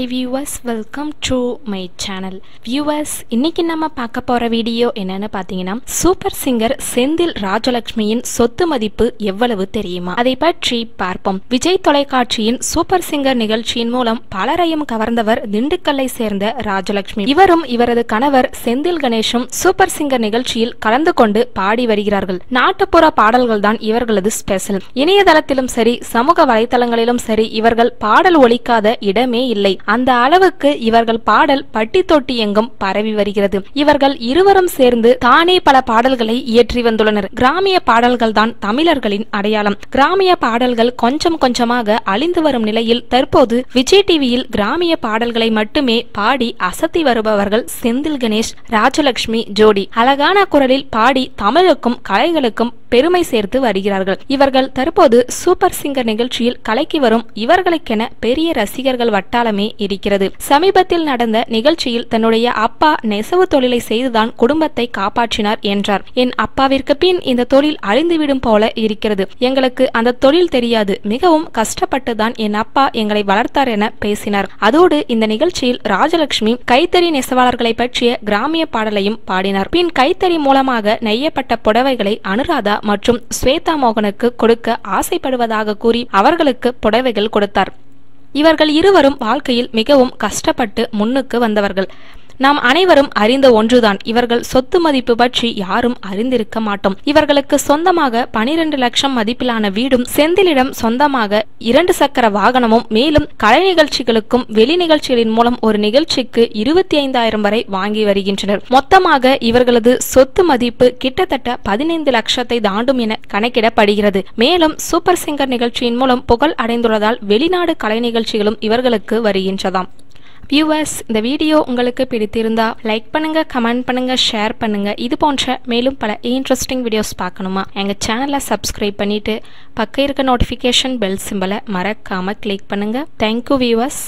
Hi viewers welcome to my channel viewers இன்னைக்கு நம்ம பார்க்க போற வீடியோ என்னன்னு பார்த்தீங்கன்னா சூப்பர் சிங்கர் செந்தில் ராஜலட்சுமியின் சொத்து மதிப்பு எவ்வளவு தெரியுமா? அதை பற்றி பார்ப்போம். விஜய் தொலைக்காட்சியின் சூப்பர் சிங்கர் நிகழ்ச்சியின் மூலம் பலரையும் கவர்ந்தவர் திண்டுக்கல்லை சேர்ந்த ராஜலட்சுமி இவரும் இவரது கணவர் செந்தில் கணேஷும் சூப்பர் சிங்கர் நிகழ்ச்சியில் கலந்து கொண்டு பாடி வருகிறார்கள். நாட்டுப்புற பாடல்கள் தான் இவர்களது ஸ்பெஷல் இணையதளத்திலும் சரி சமூக வலைதளங்களிலும் சரி இவர்கள் பாடல் ஒழிக்காத இடமே இல்லை. அந்த அளவுக்கு இவர்கள் பாடல் பட்டி தொட்டி எங்கும் பரவி வருகிறது. இவர்கள் இருவரும் சேர்ந்து தானே பல பாடல்களை இயற்றி வந்துள்ளனர். கிராமிய பாடல்கள் தான் தமிழர்களின் அடையாளம். கிராமிய பாடல்கள் கொஞ்சம் கொஞ்சமாக அழிந்து வரும் நிலையில் தற்போது விஜய் டிவியில் கிராமிய பாடல்களை மட்டுமே பாடி அசத்தி வருபவர்கள் செந்தில் கணேஷ் ராஜலட்சுமி ஜோடி. அழகான குரலில் பாடி தமிழுக்கும் கலைகளுக்கும் பெருமை சேர்த்து வருகிறார்கள். இவர்கள் தற்போது சூப்பர் சிங்கர் நிகழ்ச்சியில் கலைக்கு வரும் இவர்களுக்கென பெரிய ரசிகர்கள் வட்டாளமே இருக்கிறது. சமீபத்தில் நடந்த நிகழ்ச்சியில் தன்னுடைய அப்பா நெசவு தொழிலை செய்துதான் குடும்பத்தை காப்பாற்றினார் என்றார். என் அப்பாவிற்கு பின் இந்த தொழில் அழிந்துவிடும் போல இருக்கிறது. எங்களுக்கு அந்த தொழில் தெரியாது. மிகவும் கஷ்டப்பட்டுதான் என் அப்பா எங்களை வளர்த்தார் என பேசினார். அதோடு இந்த நிகழ்ச்சியில் ராஜலட்சுமி கைத்தறி நெசவாளர்களை பற்றிய கிராமிய பாடலையும் பாடினார். பின் கைத்தறி மூலமாக நெய்யப்பட்ட புடவைகளை அனுராதா மற்றும் ஸ்வேதா மோகனுக்கு கொடுக்க ஆசைப்படுவதாக கூறி அவர்களுக்கு புடவைகள் கொடுத்தார். இவர்கள் இருவரும் வாழ்க்கையில் மிகவும் கஷ்டப்பட்டு முன்னுக்கு வந்தவர்கள். நாம் அனைவரும் அறிந்த ஒன்றுதான். இவர்கள் சொத்து மதிப்பு பற்றி யாரும் அறிந்திருக்க மாட்டோம். இவர்களுக்கு சொந்தமாக பனிரெண்டு லட்சம் மதிப்பிலான வீடும் செந்திலிடம் சொந்தமாக இரண்டு சக்கர வாகனமும் மேலும் கலை நிகழ்ச்சிகளுக்கும் வெளி நிகழ்ச்சிகளின் மூலம் ஒரு நிகழ்ச்சிக்கு இருபத்தி ஐந்தாயிரம் வரை வாங்கி வருகின்றனர். மொத்தமாக இவர்களது சொத்து மதிப்பு கிட்டத்தட்ட பதினைந்து லட்சத்தை தாண்டும் என கணக்கிடப்படுகிறது. மேலும் சூப்பர் சிங்கர் நிகழ்ச்சியின் மூலம் புகழ் அடைந்துள்ளதால் வெளிநாடு கலை நிகழ்ச்சிகளும் இவர்களுக்கு வருகின்றதாம். வியூவர்ஸ் இந்த வீடியோ உங்களுக்கு பிடித்திருந்தா லைக் பண்ணுங்க கமெண்ட் பண்ணுங்க ஷேர் பண்ணுங்க. இது போன்ற மேலும் பல இன்ட்ரெஸ்டிங் வீடியோஸ் பார்க்கணுமா? எங்கள் சேனலை சப்ஸ்கிரைப் பண்ணிட்டு பக்கம் இருக்க நோட்டிஃபிகேஷன் பெல் சிம்பலை மறக்காம கிளிக் பண்ணுங்க. Thank you viewers